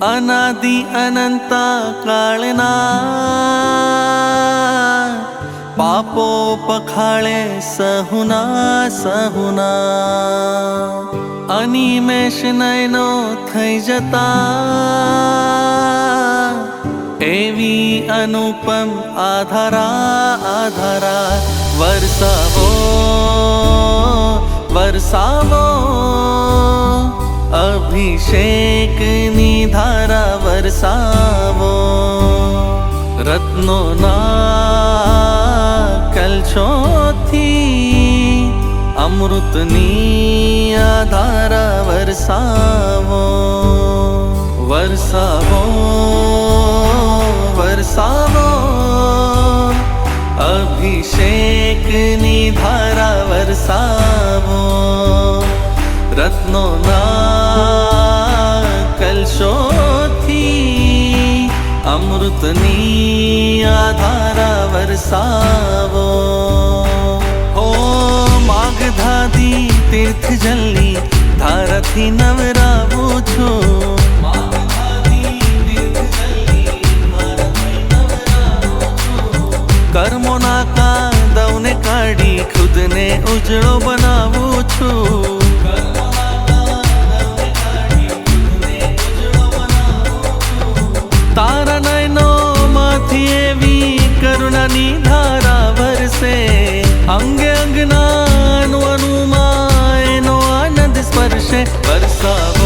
અનાદિ અનંતા કાળના પાપો પખાળે સહુના સહુના અનિમેષ નયનો થઈ જતા એવી અનુપમ આધારા આધારા વરસાવો વરસાવો અભિષેકની ધારા વરસાવો રત્નોના કલછોથી અમૃતની આ ધારા વરસાવો વરસાવો વરસાવો અભિષેકની ધારા વરસાવો રત્નોના અમૃતની આધારા ધારા વરસાવો. હો માગધાદી તીર્થ જલની ધારથી નવરાવું છું. કર્મોના કાદવને કાઢી, ખુદને ઉજળો બનાવું છું. અંગે અંગના નો આનંદ સ્પર્શે વરસાવ